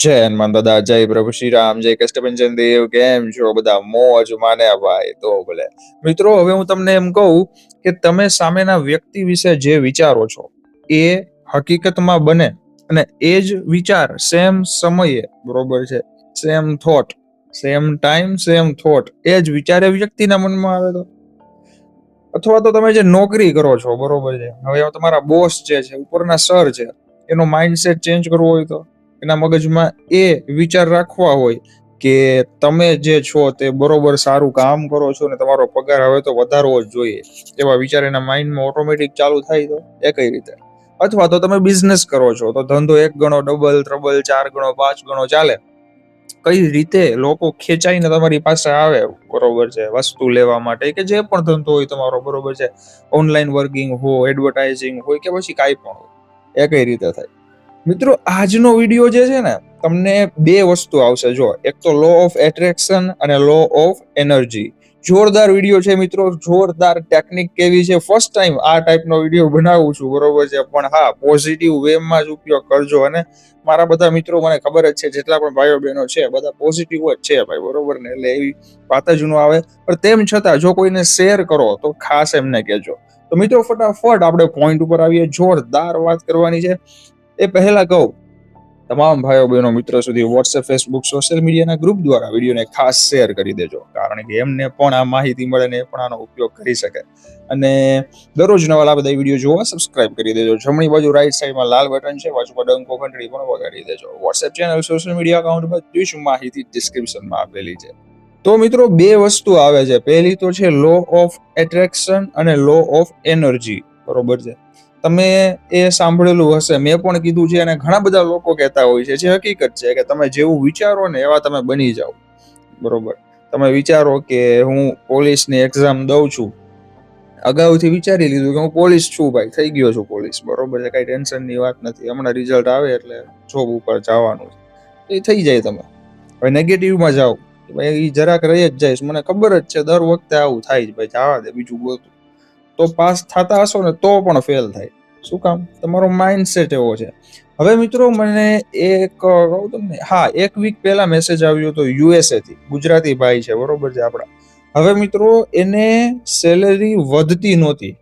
જય હનુમાન દાદા, જય પ્રભુ શ્રી રામ, જય કષ્ટભંજન દેવ, કેમ છો બધા? મોજ માને ભાઈ, તો ભલે. મિત્રો, હવે હું તમને એમ કહું કે તમે સામેના વ્યક્તિ વિશે જે વિચારો છો, એ હકીકતમાં બને અને એ જ વિચાર સેમ સમયે, બરોબર છે, same thought same time same thought એ જ વિચાર વ્યક્તિના મનમાં આવે તો. અથવા તો તમે જે નોકરી કરો છો, બરોબર છે. હવે તમારા બોસ જે છે, ઉપરના સર છે, એનો માઇન્ડસેટ ચેન્જ કરવો હોય તો. એના મગજમાં એ વિચાર રાખવા હોય કે તમે જે છો તે બરોબર સારું કામ કરો છો ને તમારો પગાર હવે તો વધારવો જ જોઈએ. એવા વિચાર એના માઇન્ડમાં ઓટોમેટિક ચાલુ થાય તો એ કઈ રીતે. અથવા તો તમે બિઝનેસ કરો છો તો ધંધો એક ગણો ડબલ, ત્રબલ, ચાર ગણો, પાંચ ગણો ચાલે. કઈ રીતે લોકો ખેંચાઈને તમારી પાસે આવે બરોબર છે, વસ્તુ લેવા માટે કે જે પણ ધંધો હોય તમારો બરોબર છે. ઓનલાઈન વર્કિંગ હોય એડવર્ટાઇઝિંગ હોય કે પછી કાંઈ પણ હોય. એ કઈ રીતે થાય. મિત્રો, આજનો વીડિયો જે છે ને, તમને બે વસ્તુ આવશે. જો, એક તો લો ઓફ એટ્રેક્શન અને લો ઓફ એનર્જી જોરદાર વીડિયો છે મિત્રો, જોરદાર ટેકનિક કેવી છે. ફર્સ્ટ ટાઈમ આ ટાઈપનો વીડિયો બનાવું છું, બરોબર છે. પણ હા પોઝિટિવ વેમાં જ ઉપયોગ કરજો. અને મારા બધા મિત્રો, મને ખબર જ છે, જેટલા પણ ભાઈઓ બહેનો છે, બધા પોઝિટિવ જ છે ભાઈ, બરોબર ને? એટલે એવી વાત જ ન આવે. પણ તેમ છતાં, જો કોઈને શેર કરો, તો ખાસ એમને કહેજો. તો મિત્રો, ફટાફટ આપણે પોઈન્ટ ઉપર આવીએ. જોરદાર વાત કરવાની છે. એ પહેલા કહું, તમામ ભાઈઓ બહેનો મિત્રો સુધી વોટ્સએપ ફેસબુક સોશિયલ મીડિયાના ગ્રુપ દ્વારા વિડીયોને ખાસ શેર કરી દેજો. કારણ કે એમને પણ આ માહિતી મળે ને પણ આનો ઉપયોગ કરી શકે. અને દરરોજ નવા બધા વીડિયો જોવા સબસ્ક્રાઇબ કરી દેજો. જમણી બાજુ રાઈટ સાઈડમાં લાલ બટન છે બાજુમાં ડંકો ઘંટડી પણ વગાડી દેજો. વોટ્સએપ ચેનલ સોશિયલ મીડિયા બધી જ માહિતી ડિસ્ક્રિપ્શનમાં આપેલી છે. તો મિત્રો, બે વસ્તુ આવે છે. પહેલી તો છે લો ઓફ એટ્રેક્શન અને લો ઓફ એનર્જી બરોબર છે? તમે એ સાંભળેલું હશે. મેં પણ કીધું છે અને ઘણા બધા લોકો કહેતા હોય છે, જે હકીકત છે કે તમે જેવું વિચારો ને એવા તમે બની જાઓ. બરોબર? તમે વિચારો કે હું પોલીસની એક્ઝામ દઉં છું. અગાઉથી વિચારી લીધું કે હું પોલીસ છું ભાઈ, થઈ ગયો છું પોલીસ. બરોબર છે? કઈ ટેન્શનની વાત નથી. હમણાં રિઝલ્ટ આવે એટલે જોબ ઉપર જવાનું છે. એ થઈ જાય તમે. હવે નેગેટિવમાં જાઓ. ભાઈ એ જરાક રહી જ જઈશ મને ખબર જ છે, દર વખતે આવું થાય જ ભાઈ જવા દે, બીજું બોલતું તો પાસ થતા હશો ને તો પણ ફેલ થાય. શું કામ? તમારો માઇન્ડસેટ એવો છે. હવે મિત્રો મને એક, કહું તમને, હા, એક વીક પહેલા મેસેજ આવ્યો હતો યુએસએ થી. ગુજરાતી ભાઈ છે, બરોબર છે આપણા. હવે મિત્રો એને સેલેરી વધતી નહોતી.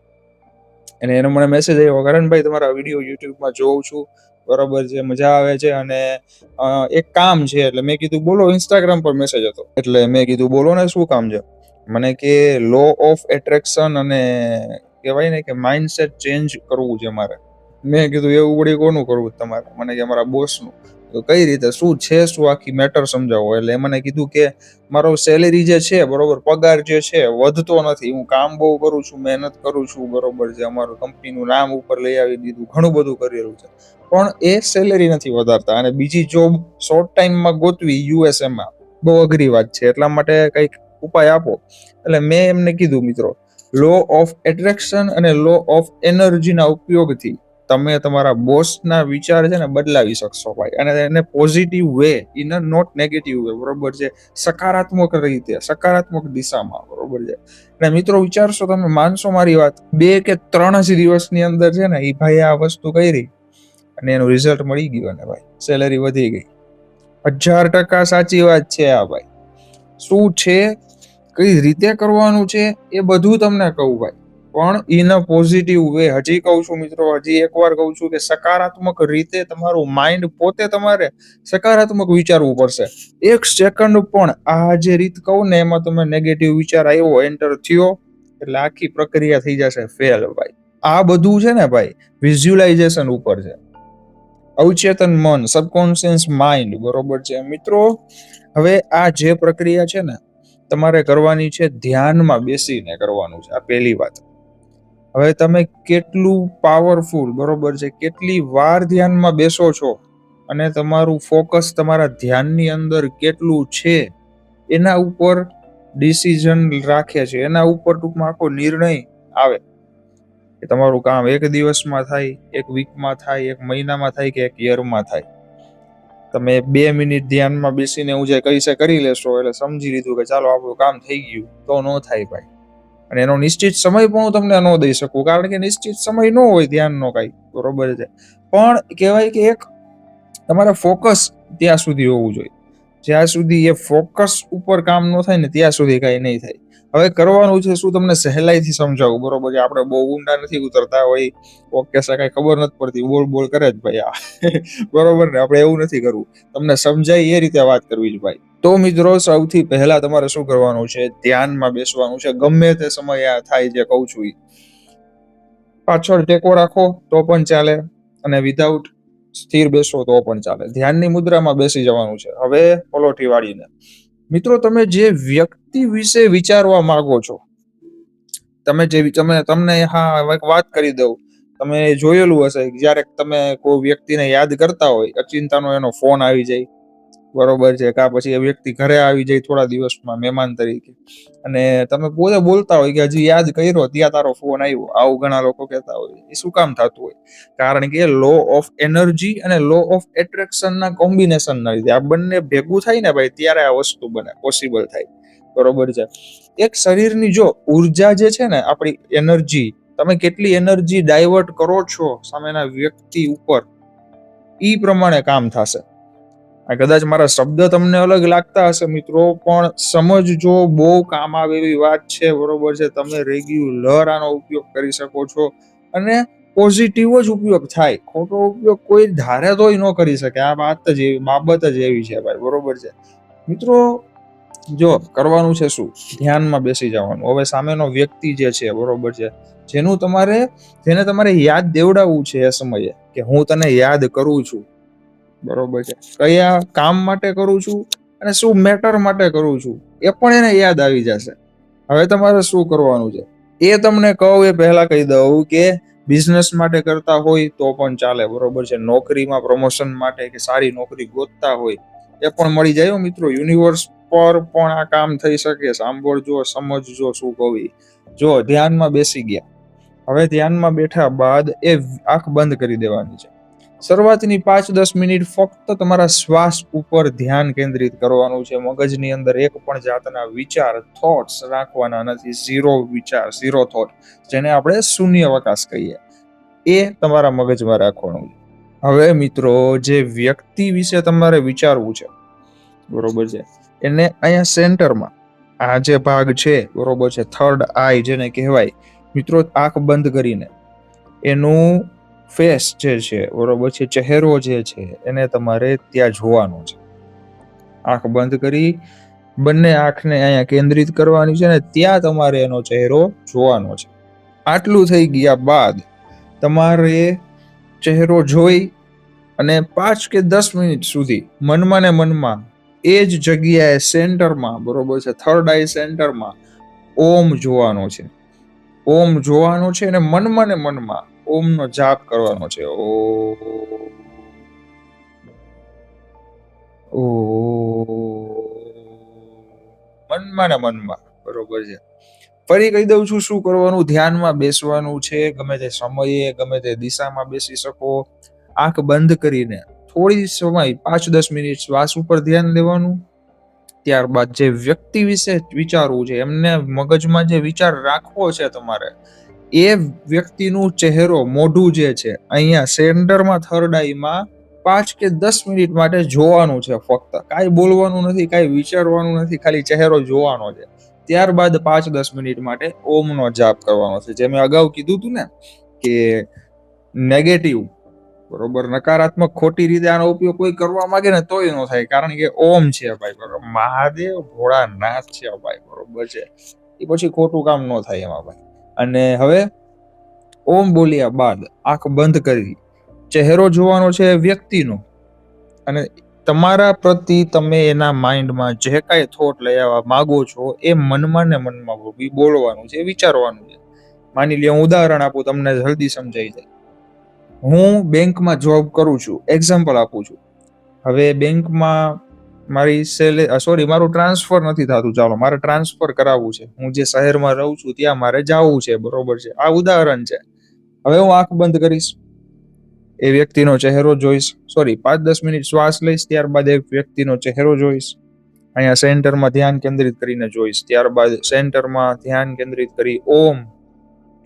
અને એનો મને મેસેજ આવ્યો કરણભાઈ તમારા વીડિયો યુટ્યુબમાં જોઉં છું. બરોબર છે, મજા આવે છે. અને એક કામ છે, એટલે મેં કીધું, બોલો ઇન્સ્ટાગ્રામ પર મેસેજ હતો. એટલે મેં કીધું, બોલો ને, શું કામ છે? મને કે લો ઓફ એટ્રેક્શન અને કહેવાય ને કે માઇન્ડસેટ ચેન્જ કરવું છે મારે. મેં કીધું એવું વળી કોનું કરવું તમારે? મને કે મારા બોસનું તો કઈ રીતે? શું છે? શું આખી મેટર સમજાવો? એટલે મને કીધું કે, મારો સેલેરી જે છે, બરોબર, પગાર જે છે, વધતો નથી. હું કામ બહુ કરું છું, મહેનત કરું છું, બરોબર છે. અમારું કંપનીનું નામ ઉપર લઈ આવી દીધું, ઘણું બધું કરેલું છે. પણ એ સેલેરી નથી વધારતા. અને બીજી જોબ શોર્ટ ટાઈમમાં ગોતવી યુએસએમાં બહુ અઘરી વાત છે. એટલા માટે કંઈક ઉપાય આપો. એટલે મેં એમને કીધું, મિત્રો લો ઓફ એટ્રેક્શન અને લો ઓફ એનર્જીના ઉપયોગથી તમે તમારા બોસના વિચાર છે ને બદલાવી શકશો ભાઈ. અને એને positive way in a not negative way બરોબર છે? સકારાત્મક રીતે, સકારાત્મક દિશામાં, બરોબર છે? અને મિત્રો, વિચારશો તમે, માનશો મારી વાત, બે કે ત્રણ જ દિવસની અંદર છે ને એ ભાઈ આ વસ્તુ કરી અને એનું રિઝલ્ટ મળી ગયું અને ભાઈ સેલેરી વધી ગઈ. હજાર ટકા સાચી વાત છે આ ભાઈ. શું છે? કઈ રીતે કરવાનું છે એ બધું તમને કહું ભાઈ. પણ ઇન અ પોઝિટિવ વે હજી કહું છું મિત્રો, હજી એકવાર કહું છું કે સકારાત્મક રીતે તમારું માઇન્ડ પોતે તમારે સકારાત્મક વિચારવું પડશે. એક સેકન્ડ પણ આ જે રીત કહું ને, એમાં તમે નેગેટિવ વિચાર આવ્યો એન્ટર થયો, એટલે આખી પ્રક્રિયા થઈ જશે ફેલ ભાઈ. આ બધું છે ને ભાઈ વિઝ્યુલાઇઝેશન ઉપર છે. અવચેતન મન સબકોન્શિયસ માઇન્ડ બરોબર છે. મિત્રો, હવે આ જે પ્રક્રિયા છે ને તમારે કરવાની છે, ધ્યાનમાં બેસીને કરવાનું છે. આ પહેલી વાત. હવે તમે કેટલું પાવરફુલ બરોબર છે? કેટલી વાર ધ્યાનમાં બેસો છો? અને તમારું ફોકસ તમારા ધ્યાનની અંદર કેટલું છે? એના ઉપર ડિસિઝન રાખે છે. એના ઉપર ટૂંકમાં આખો નિર્ણય આવે. કે તમારું કામ એક દિવસમાં થાય, એક વીકમાં થાય, એક મહિનામાં થાય કે એક યરમાં થાય. તમે બે મિનિટ ધ્યાનમાં બેસીને હું જે કહીશે કરી લેશો એટલે સમજી લીધું કે ચાલો આપણું કામ થઈ ગયું. તો ન થાય ભાઈ. અને એનો નિશ્ચિત સમય પણ હું તમને ન દઈ શકું, કારણ કે નિશ્ચિત સમય ન હોય ધ્યાનનો કાંઈ. બરોબર છે. પણ કહેવાય કે એક તમારે ફોકસ ત્યાં સુધી હોવું જોઈએ. જ્યાં સુધી એ ફોકસ ઉપર કામ ન થાય ને ત્યાં સુધી કાંઈ નહીં થાય. હવે કરવાનું છે શું તમને સહેલાઈથી સમજાવું? બરોબર છે, આપણે બહુ ઊંડા નથી ઉતરતા, હોય ઓકે, સા, કઈ ખબર નથી પડતી, બોલ બોલ કરે જ ભાઈ આ. બરોબર ને, આપણે એવું નથી કરવું. તમને સમજાય એ રીતે વાત કરવી જ ભાઈ. તો મિત્રો, સૌથી પહેલા તમારે શું કરવાનું છે? ધ્યાનમાં બેસવાનું છે. ગમે તે સમય આ થાય જે કહું છું પાછળ ટેકો રાખો, તો પણ ચાલે. અને વિધાઉટ સ્થિર બેસો, તો પણ ચાલે. ધ્યાનની મુદ્રામાં બેસી જવાનું છે. હવે પલોઠી વાળીને. મિત્રો, તમે જે વ્યક્તિ વિશે વિચારવા માંગો છો, તમે જે તમે, તમને હા એક વાત કરી દઉં. તમે જોયેલું હશે જ્યારે તમે કોઈ વ્યક્તિને યાદ કરતા હોય, અચિંતાનો એનો ફોન આવી જાય બરોબર છે કા પછી એ વ્યક્તિ ઘરે આવી જાય થોડા દિવસમાં મહેમાન તરીકે. અને તમે પોતે બોલતા હોય કે હજી યાદ કર્યો ત્યાં તારો ફોન આવ્યો. આવું ઘણા લોકો કહેતા હોય. એ શું કામ થતું હોય? કારણ કે લો ઓફ એનર્જી અને લો ઓફ એટ્રેક્શનના કોમ્બિનેશનના લીધે આ બંને ભેગું થાય ને ભાઈ, ત્યારે આ વસ્તુ બને પોસિબલ થાય. બરોબર છે. એક શરીરની જો ઊર્જા જે છે ને આપણી એનર્જી તમે કેટલી એનર્જી ડાયવર્ટ કરો છો સામેના વ્યક્તિ ઉપર એ પ્રમાણે કામ થશે. કદાચ મારા શબ્દ તમને અલગ લાગતા હશે, મિત્રો, પણ સમજજો, બહુ કામ આવે એવી વાત છે, બરોબર છે. તમે રેગ્યુલર આનો ઉપયોગ કરી શકો છો અને પોઝિટિવ જ ઉપયોગ થાય. ખોટો ઉપયોગ કોઈ ધારે તોય ન કરી શકે. આ વાત જ એવી, બાબત જ એવી છે ભાઈ, બરોબર છે. મિત્રો, જો કરવાનું છે શું? ધ્યાનમાં બેસી જવાનું. હવે સામેનો વ્યક્તિ જે છે, બરોબર છે, જેનું તમારે, જેને તમારે યાદ દેવડાવવું છે એ સમયે, કે હું તને યાદ કરું છું બરોબર છે. કયા કામ માટે કરું છું અને શું મેટર માટે કરું છું એ પણ એને યાદ આવી જશે. હવે તમારે શું કરવાનું છે? એ તમને કહું એ પહેલા કહી દઉં કે બિઝનેસ માટે કરતા હોય તો પણ ચાલે, બરોબર છે. નોકરીમાં પ્રમોશન માટે કે સારી નોકરી ગોતતા હોય એ પણ મળી જાય મિત્રો. યુનિવર્સ પર પણ આ કામ થઈ શકે. સાંભળજો, સમજજો શું કહું જો ધ્યાનમાં બેસી ગયા. હવે ધ્યાનમાં બેઠા બાદ એ આંખ બંધ કરી દેવાની છે. શરૂઆતની પાંચ દસ મિનિટ ફક્ત તમારા શ્વાસ ઉપર ધ્યાન કેન્દ્રિત કરવાનું છે. મગજની અંદર એક પણ જાતના વિચાર થોટ્સ રાખવાના નથી. ઝીરો વિચાર ઝીરો થોટ જેને આપણે શૂન્યવકાશ કહીએ. એ તમારા મગજમાં રાખવાનું છે. હવે મિત્રો, જે વ્યક્તિ વિશે તમારે વિચારવું છે, બરોબર છે, એને અહીંયા સેન્ટરમાં આ જે ભાગ છે, બરોબર છે થર્ડ આઈ જેને કહેવાય, મિત્રો, આંખ બંધ કરીને, એનું ફેસ જે છે, બરોબર છે, ચહેરો જે છે, એને તમારે ત્યાં જોવાનો છે. આંખ બંધ કરી, બંને આંખને અહીંયા કેન્દ્રિત કરવાની છે ને ત્યાં તમારે એનો ચહેરો જોવાનો છે. આટલું થઈ ગયા બાદ તમારે ચહેરો જોઈ અને પાંચ કે દસ મિનિટ સુધી મનમાં ને મનમાં એ જ જગ્યાએ સેન્ટરમાં, બરોબર છે, થર્ડ આઈ સેન્ટરમાં ઓમ જોવાનો છે. ઓમ જોવાનો છે અને મનમાં ને મનમાં ઓમનો જાપ કરવાનો છે. ઓ. મનમાં ને મનમાં, બરોબર છે. ફરી કહી દઉં છું, શું કરવાનું? ધ્યાનમાં બેસવાનું છે, ગમે તે સમયે, ગમે તે દિશામાં બેસી શકો. આંખ બંધ કરીને થોડી સમય, પાંચ દસ મિનિટ શ્વાસ ઉપર ધ્યાન દેવાનું. ત્યારબાદ જે વ્યક્તિ વિશે વિચારવું છે, એમને મગજમાં જે વિચાર રાખવો છે તમારે એ વ્યક્તિનું ચહેરો મોઢું જે છે, અહીંયા સેન્ટરમાં થર્ડ આઈમાં પાંચ કે દસ મિનિટ માટે જોવાનું છે ફક્ત. કાંઈ બોલવાનું નથી, કાંઈ વિચારવાનું નથી, ખાલી ચહેરો જોવાનો છે. ત્યારબાદ પાંચ દસ મિનિટ માટે ઓમનો જાપ કરવાનો છે. જે મેં અગાઉ કીધું હતું ને કે નેગેટિવ બરોબર, નકારાત્મક ખોટી રીતે આનો ઉપયોગ કોઈ કરવા માંગે ને તોય ન થાય, કારણ કે ઓમ છે ભાઈ, બરોબર. મહાદેવ ભોળાનાથ છે ભાઈ, બરોબર છે. એ પછી ખોટું કામ ન થાય એમાં ભાઈ. અને હવે ઓમ બોલ્યા બાદ આંખ બંધ કરી. ચહેરો જોવાનો છે વ્યક્તિનો. અને તમારા પ્રતિ તમે એના માઇન્ડમાં જે કાંઈ થોટ લઈ આવવા માગો છો એ મનમાં ને મનમાં બોલવાનું છે, વિચારવાનું છે. માની લ્યો, હું ઉદાહરણ આપું, તમને જલ્દી સમજાઈ જાય. હું બેંકમાં જોબ કરું છું એક્ઝામ્પલ આપું છું. હવે બેંકમાં મારી સેલે સોરી મારું ટ્રાન્સફર નથી થતું. ચાલો, મારે ટ્રાન્સફર કરાવવું છે. હું જે શહેરમાં રહું છું, ત્યાં મારે જવું છે, બરોબર છે. આ ઉદાહરણ છે. હવે હું આંખ બંધ કરીશ. એ વ્યક્તિનો ચહેરો જોઈશ. સોરી પાંચ દસ મિનિટ શ્વાસ લઈશ, ત્યારબાદ એ વ્યક્તિનો ચહેરો જોઈશ. અહીંયા સેન્ટરમાં ધ્યાન કેન્દ્રિત કરીને જોઈશ. ત્યારબાદ સેન્ટરમાં ધ્યાન કેન્દ્રિત કરી ઓમ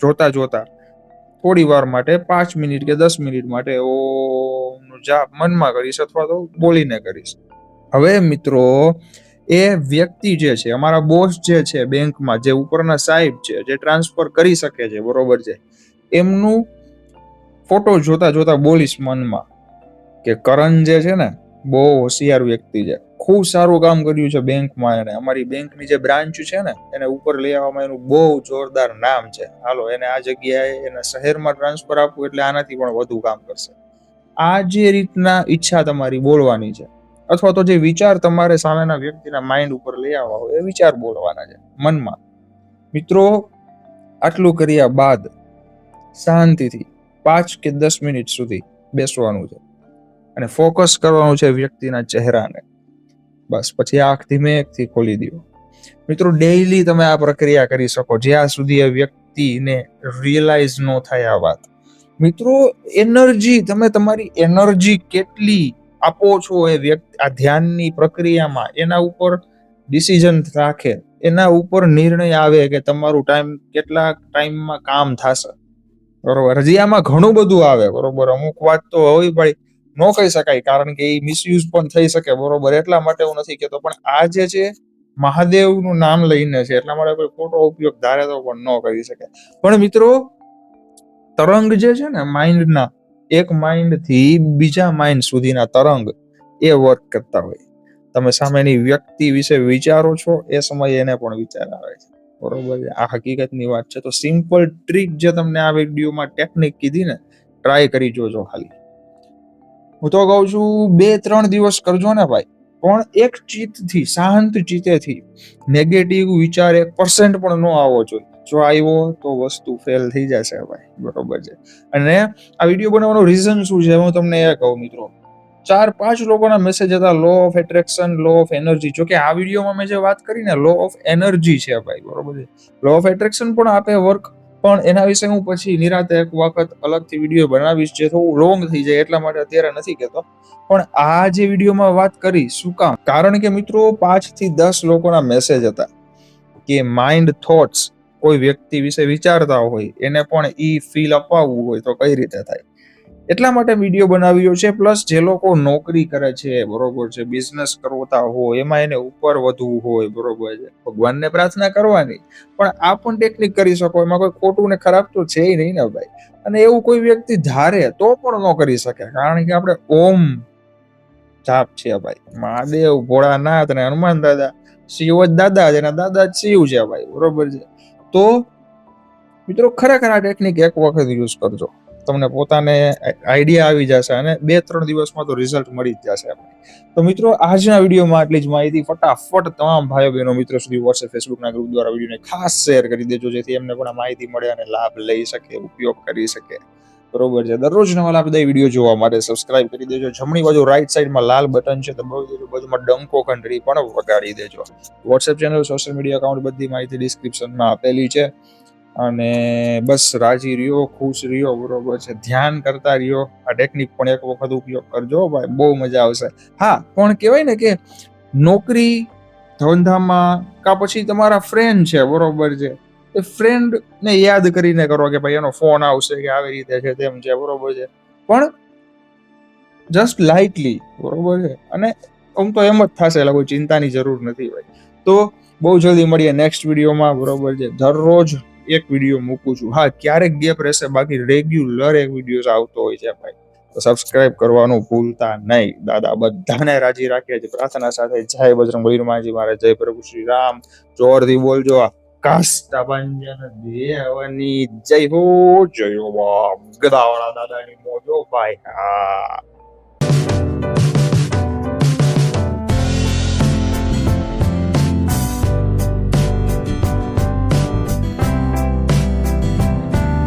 જોતા જોતા થોડી વાર માટે પાંચ મિનિટ કે દસ મિનિટ માટે ઓમનો જાપ મનમાં કરીશ અથવા તો બોલીને કરીશ. હવે મિત્રો, એ વ્યક્તિ જે છે, અમારા બોસ જે છે બેંકમાં, જે ઉપરના સાહેબ છે, જે ટ્રાન્સફર કરી શકે છે, બરોબર છે, એમનું ફોટો જોતા જોતા બોલીશ મનમાં કે કરણ જે છે ને, બહુ હોશિયાર વ્યક્તિ છે. ખૂબ સારું કામ કર્યું છે બેંકમાં એને. અમારી બેંકની જે બ્રાન્ચ છે ને, એને ઉપર લઈ આવવામાં એનું બહુ જોરદાર નામ છે. હાલો, એને આ જગ્યાએ એને શહેરમાં ટ્રાન્સફર આપવું એટલે આનાથી પણ વધુ કામ કરશે. આ જે રીતના ઈચ્છા તમારી બોલવાની છે અથવા તો જે વિચાર તમારે સામેના વ્યક્તિના માઇન્ડ ઉપર લઈ આવવા હોય, એ વિચાર બોલવાના છે મનમાં. મિત્રો, આટલું કર્યા બાદ શાંતિથી પાંચ કે દસ મિનિટ સુધી બેસવાનું છે અને ફોકસ કરવાનું છે વ્યક્તિના ચહેરાને. બસ, પછી આંખ ધીમે એકથી ખોલી દો. મિત્રો ડેઈલી તમે આ પ્રક્રિયા કરી શકો, જ્યાં સુધી એ વ્યક્તિને રિયલાઇઝ ન થાય આ વાત. મિત્રો એનર્જી તમે તમારી એનર્જી કેટલી આપો છો એ વ્યક્તિ, આ ધ્યાનની પ્રક્રિયામાં, એના ઉપર ડિસિઝન રાખે. એના ઉપર નિર્ણય આવે કે તમારું ટાઈમ કેટલા ટાઈમમાં કામ થશે. બરોબર? હજી આમાં ઘણું બધું આવે, બરોબર? અમુક વાત તો હોય ભાઈ, ન કહી શકાય, કારણ કે એ મિસયુઝ પણ થઈ શકે, બરોબર? એટલા માટે હું નથી કહેતો, પણ આ જે છે, મહાદેવનું નામ લઈને છે, એટલા માટે કોઈ ખોટો ઉપયોગ ધારે તો પણ ન કરી શકે પણ મિત્રો, તરંગ જે છે ને માઇન્ડના એક માઇન્ડથી બીજા માઇન્ડ સુધીના તરંગ એ વર્ક કરતા હોય. તમે સામેની વ્યક્તિ વિશે વિચારો છો, એ સમયે એને પણ વિચાર આવે છે. બરોબર છે? આ હકીકતની વાત છે. તો સિમ્પલ ટ્રીક જે તમને આ વિડીયોમાં ટેકનિક કીધી ને ટ્રાય કરી જોજો ખાલી. હું તો કહું છું, બે, ત્રણ દિવસ કરજો ને ભાઈ. પણ એક ચિત્તથી શાંત ચિત્તેથી નેગેટિવ વિચાર એક પર્સન્ટ પણ ન આવવો જોઈએ. જો આવ્યો તો વસ્તુ ફેલ થઈ જશે ભાઈ, બરોબર છે. અને આ વીડિયો બનાવવાનું રીઝન શું છે? હું તમને એ કહું મિત્રો. ચાર પાંચ લોકોના મેસેજ હતા law of attraction law of energy જો કે આ વિડીયોમાં મેં જે વાત કરી ને લો ઓફ એનર્જી છે ભાઈ, બરોબર છે. લો ઓફ એટ્રેક્શન પણ આપે વર્ક પણ એના વિશે હું પછી નિરાતે એક વખત અલગથી વીડિયો બનાવીશ, જે થોડું લોંગ થઈ જાય એટલા માટે અત્યારે નથી કહેતો. પણ આ જે વિડીયોમાં વાત કરી, શું કામ? કારણ કે મિત્રો, પાંચથી દસ લોકોના મેસેજ હતા. કે માઇન્ડ થોટ્સ કોઈ વ્યક્તિ વિશે વિચારતા હોય, એને પણ ઈ ફીલ અપાવવું હોય તો કઈ રીતે થાય? એટલા માટે વીડિયો બનાવ્યો છે પ્લસ જે લોકો નોકરી કરે છે, બરોબર છે બિઝનેસ કરતા હોય, એમાં એને ઉપર વધવું હોય, બરોબર છે. ભગવાનને પ્રાર્થના કરવાની, પણ આ પણ ટેકનિક કરી શકો, એમાં કોઈ ખોટું ને ખરાબ તો છે નહીં ને ભાઈ. અને એવું કોઈ વ્યક્તિ ધારે તો પણ ન કરી શકે, કારણ કે આપણે ઓમ જાપ છે ભાઈ. મહાદેવ, ભોળાનાથ અને હનુમાન દાદા, શિવ જ દાદા છે એના દાદા શિવ છે ભાઈ, બરોબર છે. તો મિત્રો ખરેખર આ ટેકનિક એક વખત યુઝ કરજો. તમને પોતાને આઈડિયા આવી જશે અને બે, ત્રણ દિવસમાં તો રિઝલ્ટ મળી જ જશે આપણે તો મિત્રો, આજના વિડીયોમાં આટલી જ માહિતી. ફટાફટ તમામ ભાઈઓ બહેનો મિત્રો સુધી વોટ્સએપ ફેસબુકના ગ્રુપ દ્વારા વિડીયોને ખાસ શેર કરી દેજો, જેથી એમને પણ માહિતી મળે અને લાભ લઈ શકે, ઉપયોગ કરી શકે. બરોબર છે. દરરોજ નવા લાભદાયી વીડિયો જોવા માટે સબસ્ક્રાઇબ કરી દેજો. જમણી બાજુ રાઈટ સાઈડમાં લાલ બટન છે દબાવી દેજો બાજુમાં ડંકો ઘંટડી પણ વગાડી દેજો. WhatsApp channel social media account બધી માહિતી ડિસ્ક્રિપ્શનમાં આપેલી છે. અને બસ રાજી રહ્યો, ખુશ રહ્યો, બરોબર છે. ધ્યાન કરતા રહ્યો. આ ટેકનિક પણ એક વખત ઉપયોગ કરજો, ભાઈ. બહુ મજા આવશે. હા, પણ કહેવાય ને કે નોકરી ધંધામાં કા પછી તમારા ફ્રેન્ડ છે, બરોબર છે. એ ફ્રેન્ડ ને યાદ કરીને કરો કે ભાઈ એનો ફોન આવશે કે આવી રીતે છે તેમ છે, બરોબર છે. પણ જસ્ટ લાઇટલી બરોબર છે. અને આમ તો એમ જ થશે એટલે કોઈ ચિંતાની જરૂર નથી ભાઈ. તો બહુ જલ્દી મળીએ નેક્સ્ટ વિડીયોમાં, બરોબર છે. દરરોજ એક વીડિયો મૂકું છું. હા, ક્યારેક ગેપ રહેશે, બાકી રેગ્યુલર એક વીડિયો આવતો હોય છે ભાઈ. તો સબસ્ક્રાઇબ કરવાનું ભૂલતા નહીં. દાદા, બધાને રાજી રાખે છે પ્રાર્થના સાથે જય બજરંગ બલીરમાજી મારે જય પ્રભુ શ્રી રામ. જોરથી બોલજો કાષ્ટભંજન દેવની જય હો જય બાપ ગદાવાળા દાદાની મોજો ભાઈ હા.